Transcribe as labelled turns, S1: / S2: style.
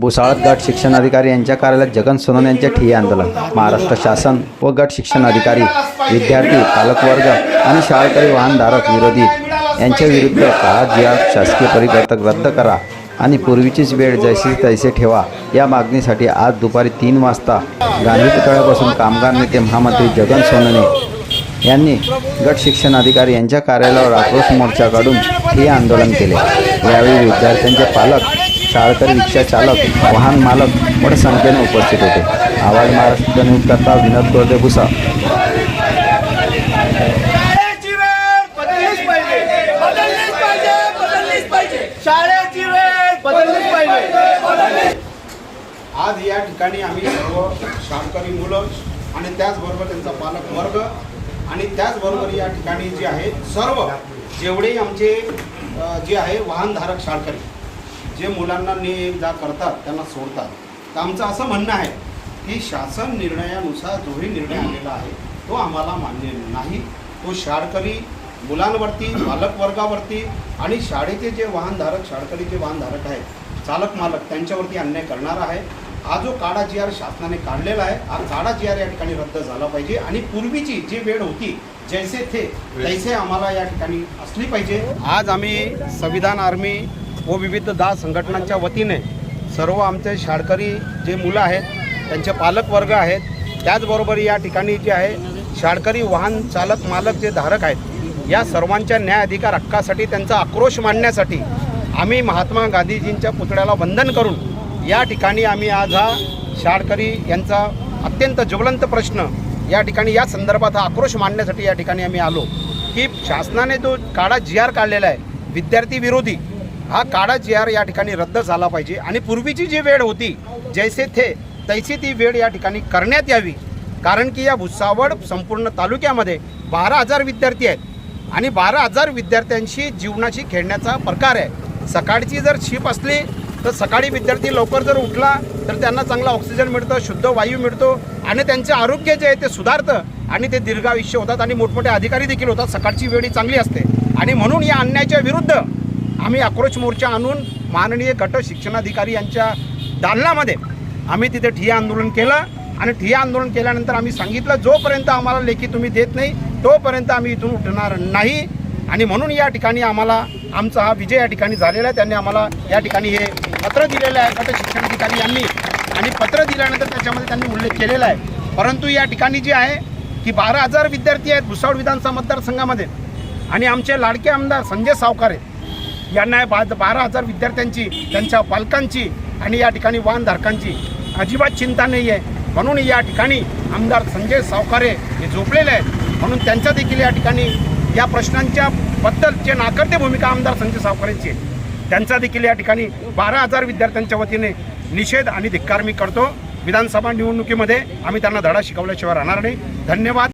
S1: भुसाळत गट शिक्षण अधिकारी यांच्या कार्यालयात जगन सोनन यांचे ठिय्या आंदोलन. महाराष्ट्र शासन व गट शिक्षण अधिकारी विद्यार्थी पालकवर्ग आणि शाळकरी वाहनधारक विरोधी यांच्या विरुद्ध काळा शासकीय परिवर्तक रद्द करा आणि पूर्वीचीच वेळ जैसी तैसे ठेवा. या मागणीसाठी आज दुपारी तीन वाजता गांधी पुतळ्यापासून कामगार नेते महामंत्री जगन सोनने यांनी गट शिक्षण अधिकारी यांच्या कार्यालयावर आक्रोश मोर्चा काढून हे आंदोलन केले. यावेळी विद्यार्थ्यांचे पालक शाळकरी रिक्षा चालक वाहन मालक मोठ्या संख्येने उपस्थित होते. आवाज महाराष्ट्र न्यूज करता विनोद गोरदे भुसा
S2: शाळेची वेळ बदललीच पाहिजे.
S3: बदललीच पाहिजे बदललीच पाहिजे.
S2: शाळेची वेळ बदललीच पाहिजे.
S4: आज या ठिकाणी आम्ही सर्व शाळकरी मुलं आणि त्याचबरोबर त्यांचा पालक वर्ग आणि त्याचबरोबर या ठिकाणी जे आहे सर्व जेवढे आमचे जे आहे वाहनधारक शाळकरी जे मुलांना ने जा करतात त्यांना सोडतात. तर आमचं असं म्हणणं आहे की शासन निर्णयानुसार जोही निर्णय आलेला आहे तो आम्हाला मान्य नाही. तो शाळकरी मुलांवरती पालकवर्गावरती आणि शाळेचे जे वाहनधारक शाळकरी जे वाहनधारक आहेत चालक मालक त्यांच्यावरती अन्याय करणार आहे. हा जो काळा जी आर शासनाने काढलेला आहे हा काळा जी आर या ठिकाणी रद्द झाला पाहिजे आणि पूर्वीची जी वेळ होती जैसे थे तैसे आम्हाला या ठिकाणी असली पाहिजे. आज आम्ही संविधान आर्मी व विविध दहा संघटनांच्या वतीने सर्व आमचे शाळकरी जे मुलं आहेत त्यांचे पालक वर्ग आहेत त्याचबरोबर या ठिकाणी जे आहे शाळकरी वाहन चालक मालक जे धारक आहेत या सर्वांच्या न्याय अधिकार हक्कासाठी त्यांचा आक्रोश मांडण्यासाठी आम्ही महात्मा गांधीजींच्या पुतळ्याला वंदन करून या ठिकाणी आम्ही आज हा शाळकरी यांचा अत्यंत ज्वलंत प्रश्न या ठिकाणी या संदर्भात हा आक्रोश मांडण्यासाठी या ठिकाणी आम्ही आलो. की शासनाने जो काळा जी आर काढलेला आहे विद्यार्थी विरोधी हा काळा जी आर या ठिकाणी रद्द झाला पाहिजे. आणि पूर्वीची जी वेळ होती जैसे थे तैसी ती वेळ या ठिकाणी करण्यात यावी. कारण की या भुसावळ संपूर्ण तालुक्यामध्ये बारा हजार विद्यार्थी आहेत. आणि बारा हजार विद्यार्थ्यांशी जीवनाशी खेळण्याचा प्रकार आहे. सकाळची जर शिप असली तर सकाळी विद्यार्थी लवकर जर उठला तर त्यांना चांगला ऑक्सिजन मिळतं शुद्ध वायू मिळतो आणि त्यांचे आरोग्य जे आहे ते सुधारतं आणि ते दीर्घायुष्य होतात आणि मोठमोठे अधिकारी देखील होतात. सकाळची वेळी चांगली असते. आणि म्हणून या अन्यायाच्या विरुद्ध आम्ही आक्रोश मोर्चा आणून माननीय गट शिक्षणाधिकारी यांच्या दालनामध्ये आम्ही तिथे ठिय्या आंदोलन केलं आणि ठिय्या आंदोलन केल्यानंतर आम्ही सांगितलं जोपर्यंत आम्हाला लेखी तुम्ही देत नाही तोपर्यंत आम्ही इथून उठणार नाही. आणि म्हणून या ठिकाणी आम्हाला आमचा हा विजय या ठिकाणी झालेला आहे. त्यांनी आम्हाला या ठिकाणी हे पत्र दिलेलं आहे गट शिक्षणाधिकारी यांनी. आणि पत्र दिल्यानंतर त्याच्यामध्ये त्यांनी उल्लेख केलेला आहे. परंतु या ठिकाणी जे आहे की बारा हजार विद्यार्थी आहेत भुसावळ विधानसभा मतदारसंघामध्ये. आणि आमचे लाडके आमदार संजय सावकारे यांना बा बारा हजार विद्यार्थ्यांची त्यांच्या पालकांची आणि या ठिकाणी वाहनधारकांची अजिबात चिंता नाही आहे. म्हणून या ठिकाणी आमदार संजय सावकारे हे झोपलेले आहेत. म्हणून त्यांच्या देखील या ठिकाणी या प्रश्नांच्या बद्दलचे नाकर्ते भूमिका आमदार संजय सावकारेंची त्यांचा देखील या ठिकाणी बारा हजार विद्यार्थ्यांच्या वतीने निषेध आणि धिक्कार मी करतो. विधानसभा निवडणुकीमध्ये आम्ही त्यांना धडा शिकवल्याशिवाय राहणार नाही. धन्यवाद.